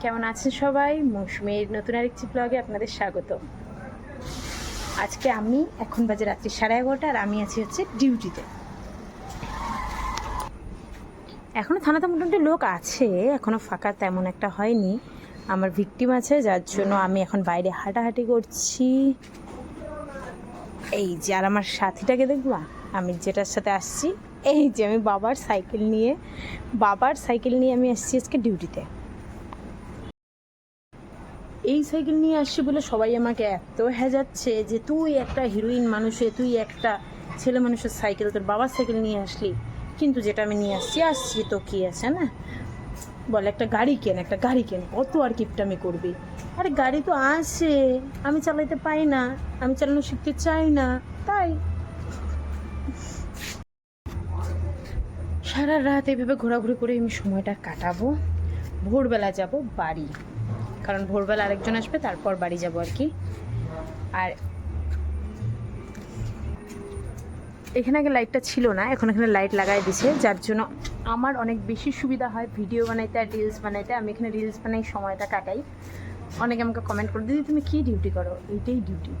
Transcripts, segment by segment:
কেমন আছেন সবাই? মৌসুমীর নতুন আরেকটি ব্লগে আপনাদের স্বাগত। আজকে আমি এখন বাজে রাত্রি সাড়ে এগারোটা আর আমি আছি হচ্ছে ডিউটিতে। এখনও থানাতে মোটামুটি লোক আছে এখনও ফাঁকা তেমন একটা হয়নি। আমার ভিকটিম আছে, যার জন্য আমি এখন বাইরে হাঁটাহাঁটি করছি। এই যে, আর আমার সাথীটাকে দেখবা, আমি যেটার সাথে আসছি এই যে আমি বাবার সাইকেল নিয়ে, বাবার সাইকেল নিয়ে আমি আসছি আজকে ডিউটিতে। এই সাইকেল নিয়ে আসছি বলে সবাই আমাকে এত হ্যাজাচ্ছে যে তুই একটা হিরোইন মানুষে, তুই একটা ছেলে মানুষের সাইকেল, তোর বাবার সাইকেল নিয়ে আসলি। কিন্তু যেটা আমি নিয়ে আসছি আসছি তো কি আছে না? বলে, একটা গাড়ি কেন, একটা গাড়ি কেন? কত আর কিপটামি করবি? আরে গাড়ি তো আসে আমি চালাইতে পাই না, আমি চালানো শিখতে চাই না, তাই। সারা রাত এইভাবে ঘোরাঘুরি করে আমি সময়টা কাটাবো। ভোরবেলা যাব বাড়ি। কারণ ভোরবেলা আরেকজন আসবে, তারপর বাড়ি যাব আর কি। আর এখানে আগে লাইটটা ছিল না, এখন এখানে লাইট লাগাই দিছে, যার জন্য আমার অনেক বেশি সুবিধা হয় ভিডিও বানাইতে আর রিলস বানাইতে। আমি এখানে রিলস বানাই, সময়টা কাটাই। অনেকে আমাকে কমেন্ট করে, দিদি, তুমি কী ডিউটি করো? এইটাই ডিউটি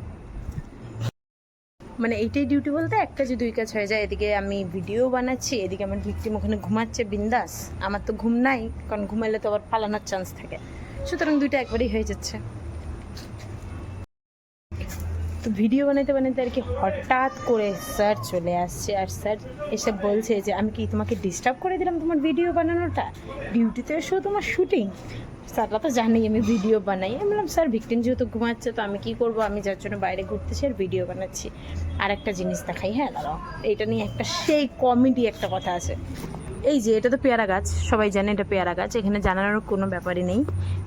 মানে এইটাই ডিউটি বলতে এক কাজে দুই কাজ হয়ে যায়, এদিকে আমি ভিডিও বানাচ্ছি, এদিকে আমার ভিকটিম ওখানে ঘুমাচ্ছে, বিন্দাস। আমার তো ঘুম নাই, কারণ ঘুমাইলে তো আবার পালানোর চান্স থাকে। সুতরাং দুইটা একবারই হয়ে যাচ্ছে। তো ভিডিও বানাইতে বানাইতে আর কি হঠাৎ করে স্যার চলে আসছে আর স্যার এসে বলছে যে, আমি কি তোমাকে ডিস্টার্ব করে দিলাম তোমার ভিডিও বানানোটা? ডিউটিতে এসেও তোমার শুটিং স্যাররা তো জানেই আমি ভিডিও বানাই। আমি বললাম, স্যার ভিকটিম যেহেতু ঘুমাচ্ছে, তো আমি কি করব? আমি যার জন্য বাইরে ঘুরতেছি আর ভিডিও বানাচ্ছি। আর একটা জিনিস দেখাই হ্যাঁ দাঁড়াও। এটা নিয়ে একটা সেই কমেডি একটা কথা আছে। এই যে, এটা তো পেয়ারা গাছ। সবাই জানে এটা পেয়ারা গাছ। এখানে জানানোর কোনো ব্যাপারই নেই।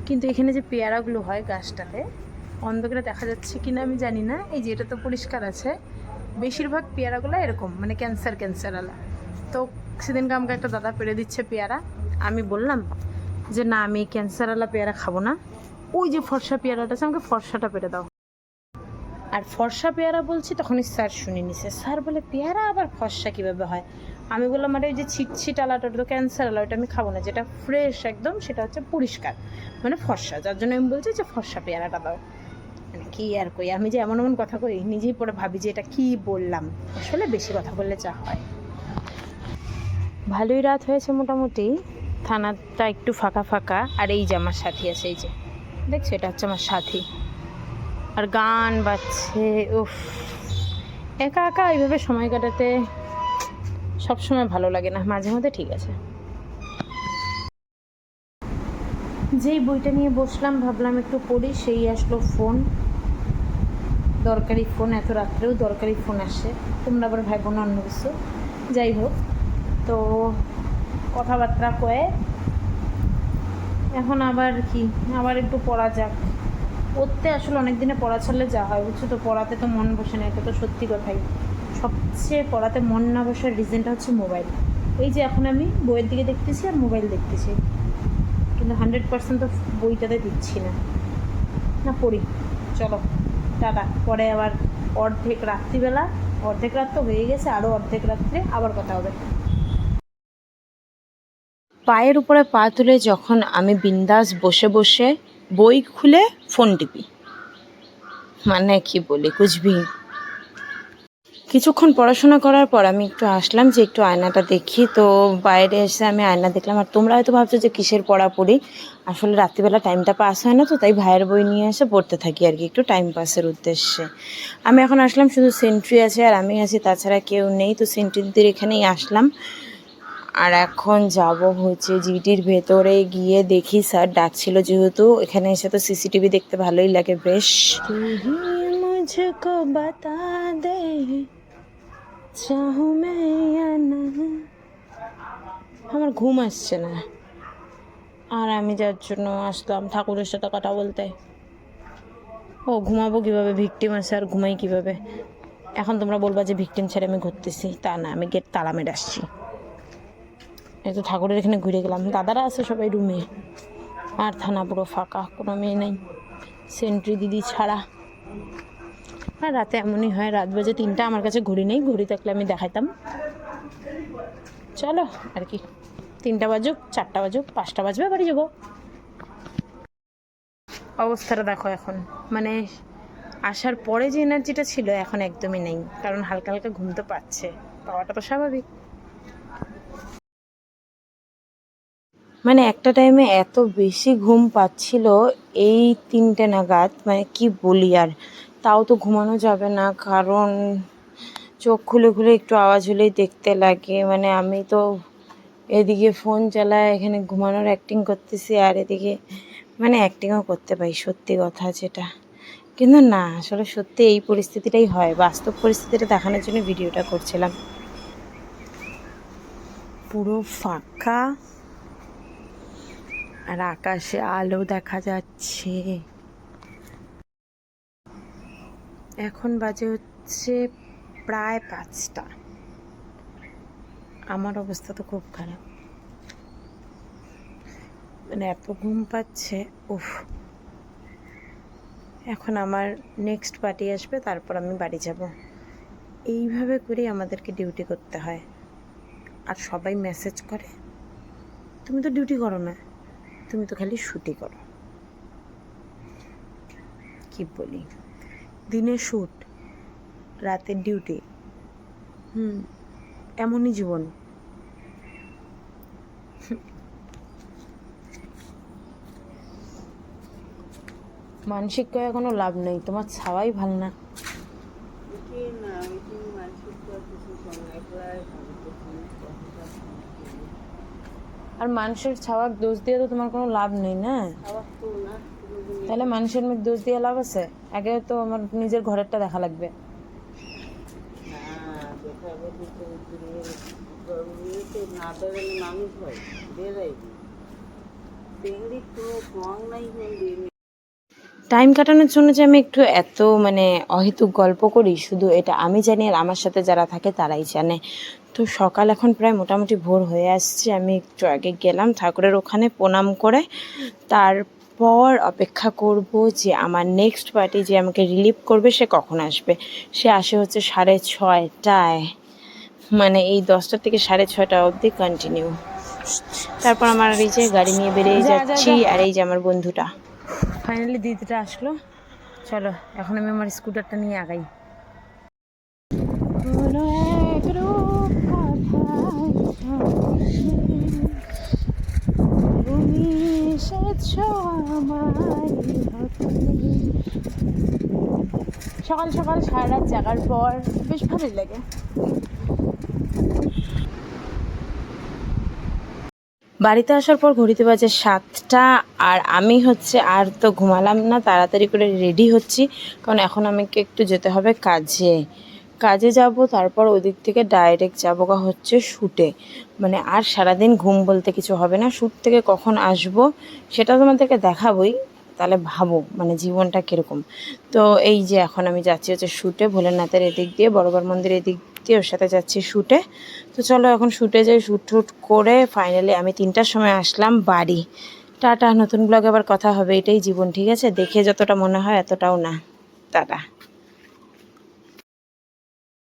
কিন্তু এখানে যে পেয়ারাগুলো হয় গাছটাতে অন্ধকারে দেখা যাচ্ছে কিনা আমি জানি না। এই যে এটা তো পরিষ্কার আছে। বেশিরভাগ পেয়ারাগুলো এরকম মানে ক্যান্সার ক্যান্সারওয়ালা তো সেদিনকে আমাকে একটা দাদা পেরে দিচ্ছে পেয়ারা। আমি বললাম যে, না, আমি ক্যান্সারওয়ালা পেয়ারা খাব না। ওই যে ফর্সা পেয়ারাটা আছে, আমাকে ফর্সাটা পেরে দাও। আর ফর্সা পেয়ারা বলছি, তখনই স্যার শুনে নিছে। স্যার বলে, পেয়ারা আবার ফর্সা কীভাবে হয়? আমি বললাম, আরে, ওই যে ছিটছিট আলাটা, ওটা তো ক্যান্সার আলা ওটা আমি খাব না। যেটা ফ্রেশ একদম, সেটা হচ্ছে পরিষ্কার মানে ফর্সা। যার জন্য আমি বলছি যে, ফর্সা পেয়ারাটা দাও। কি আর কই আমি যে এমন এমন কথা কই নিজেই পরে ভাবি যে এটা কি বললাম। আসলে বেশি কথা বললে যা হয়। ভালোই রাত হয়েছে মোটামুটি। থানাটা একটু ফাঁকা ফাঁকা। আর এই যে আমার সাথী আছে, এই যে। দেখছ, এটা হচ্ছে আমার সাথী। আর গান বাজছে, উফ। একা একা এইভাবে সময় কাটাতে সবসময় ভালো লাগে না। মাঝে মধ্যে ঠিক আছে। যেই বইটা নিয়ে বসলাম, ভাবলাম একটু পড়ি, সেই আসলো ফোন। দরকারি ফোন এত রাত্রেও দরকারি ফোন আসে। তোমরা আবার ভাই বোন অন্য কিছু। যাই হোক, তো কথাবার্তা কয়ে এখন আবার কি? আবার একটু পড়া যাক। পড়তে আসলে অনেক দিনে পড়া ছাড়লে যা হয়, বুঝছ তো? পড়াতে তো মন বসে না, এটা তো সত্যি কথাই। সবচেয়ে পড়াতে মন না বসার রিজনটা হচ্ছে মোবাইল এই যে এখন আমি বইয়ের দিকে দেখতেছি আর মোবাইল দেখতেছি। কিন্তু হান্ড্রেড পার্সেন্ট তো বইটাতে দিচ্ছি না। না, পড়ি। চলো। টাটা পরে আবার অর্ধেক রাত্রিবেলা, অর্ধেক রাত তো হয়ে গেছে আরও অর্ধেক রাত্রে আবার কথা হবে। পায়ের উপরে পা তুলে যখন আমি বিন্দাস বসে বসে বই খুলে ফোন টিপি। মানে কি বলি কুচবি কিছুক্ষণ পড়াশোনা করার পর আমি একটু আসলাম যে একটু আয়নাটা দেখি। তো বাইরে এসে আমি আয়না দেখলাম। আর তোমরা হয়তো ভাবছ যে কিসের পড়া পড়ি আসলে রাত্রিবেলা টাইমটা পাস হয় না তো, তাই ভাইয়ের বই নিয়ে এসে পড়তে থাকি আর কি, একটু টাইম পাসের উদ্দেশ্যে। আমি এখন আসলাম শুধু সেন্ট্রি আছে আর আমি আছি, তাছাড়া কেউ নেই। তো সেন্ট্রিদের এখানেই আসলাম। আর এখন যাব হচ্ছে জিটির ভেতরে গিয়ে দেখি স্যার ডাকছিল যেহেতু। এখানে এসে তো সিসিটিভি দেখতে ভালোই লাগে বেশ। মুঝকো বাতা দে। আমার ঘুম আসছে না। আর আমি যার জন্য আসলাম ঠাকুরের সাথে কথা বলতে। ও ঘুমাবো কীভাবে? ভিকটিম আছে আর ঘুমাই কীভাবে? এখন তোমরা বলবা যে ভিকটিম ছেড়ে আমি ঘুরতেছি। তা না, আমি গেট তালা মেরে আসছি। এই তো ঠাকুরের এখানে ঘুরে গেলাম। দাদারা আছে সবাই রুমে আর থানা পুরো ফাঁকা, কোনো মেয়ে নেই। সেন্ট্রি দিদি ছাড়া। আর রাতে এমনই হয়, রাত বাজে তিনটা, আমার কাছে ঘড়ি নেই, ঘড়ি থাকলে আমি দেখাইতাম চলো, আর কি। তিনটা বাজুক, চারটা বাজুক, পাঁচটা বাজবে, বাড়ি যাব। অবস্থাটা দেখো এখন। মানে আসার পরে যে এনার্জিটা ছিল, এখন একদমই নেই। কারণ হালকা হালকা ঘুম তো পাচ্ছে। পাওয়াটা তো স্বাভাবিক। মানে একটা টাইমে এত বেশি ঘুম পাচ্ছিল, এই তিনটে নাগাদ মানে কি বলি আর? তাও তো ঘুমানো যাবে না, কারণ চোখ খুলে খুলে একটু আওয়াজ হলেই দেখতে লাগে। মানে আমি তো এদিকে ফোন চালায়, এখানে ঘুমানোর অ্যাক্টিং করতেছি, আর এদিকে মানে অ্যাক্টিংও করতে পারি, সত্যি কথা যেটা। কিন্তু না, আসলে সত্যি এই পরিস্থিতিটাই হয়। বাস্তব পরিস্থিতিটা দেখানোর জন্য ভিডিওটা করছিলাম। পুরো ফাঁকা আর আকাশে আলো দেখা যাচ্ছে। এখন বাজে হচ্ছে প্রায় পাঁচটা। আমার অবস্থা তো খুব খারাপ। মানে এত ঘুম পাচ্ছে, উফ। এখন আমার নেক্সট পার্টি আসবে, তারপর আমি বাড়ি যাব। এইভাবে করেই আমাদেরকে ডিউটি করতে হয়। আর সবাই মেসেজ করে, তুমি তো ডিউটি করো না, তুমি তো খালি শুটই করো। কি বলি? দিনে শ্যুট রাতের ডিউটি হুম এমনই জীবন। মানসিক কয়ে কোনো লাভ নেই তোমার ছাওয়াই ভালো না। আর মানুষের ছাওয়াক দোষ দিয়ে তো তোমার কোনো লাভ নেই না। তাহলে মানুষের মধ্যে দোষ দিয়ে লাভ আছে? আগে তো আমার নিজের ঘরেরটা দেখা লাগবে। হয় টাইম কাটানোর জন্য যে আমি একটু এত মানে অহেতুক গল্প করি শুধু এটা আমি জানি আর আমার সাথে যারা থাকে তারাই জানে। তো সকাল এখন প্রায় মোটামুটি ভোর হয়ে আসছে আমি একটু আগে গেলাম ঠাকুরের ওখানে প্রণাম করে। তারপর অপেক্ষা করব যে আমার নেক্সট পার্টি যে আমাকে রিলিভ করবে সে কখন আসবে। সে আসে হচ্ছে সাড়ে ছয়টায়। মানে এই দশটা থেকে সাড়ে ছয়টা অবধি কন্টিনিউ তারপর আমার এই যে গাড়ি নিয়ে বেরিয়ে যাচ্ছি আর এই যে আমার বন্ধুটা। ফাইনালি দিদিটা আসলো। চলো এখন আমি আমার স্কুটারটা নিয়ে আগাই কোনো এক রূপ কথায় তুমি সকাল সকাল সারা রাত জাগার পর বেশ ভালোই লাগে। বাড়িতে আসার পর ঘড়িতে বাজে সাতটা আর আমি হচ্ছে আর তো ঘুমালাম না, তাড়াতাড়ি করে রেডি হচ্ছি। কারণ এখন আমাকে একটু যেতে হবে কাজে। কাজে যাব, তারপর ওদিক থেকে ডাইরেক্ট যাব হচ্ছে শ্যুটে মানে আর সারাদিন ঘুম বলতে কিছু হবে না শ্যুট থেকে কখন আসব সেটা তোমাদেরকে দেখাবই, তাহলে ভাবো মানে জীবনটা কীরকম। তো এই যে এখন আমি যাচ্ছি হচ্ছে শ্যুটে ভোলেনাথের এদিক দিয়ে বড়বার মন্দিরের এদিক দিয়ে ওর সাথে যাচ্ছি শ্যুটে তো চলো এখন শ্যুটে যাই শ্যুট টুট করে ফাইনালি আমি তিনটার সময় আসলাম বাড়ি। টাটা, নতুন ব্লগে আবার কথা হবে, এটাই জীবন, ঠিক আছে? দেখে যতটা মনে হয় এতটাও না। টাটা।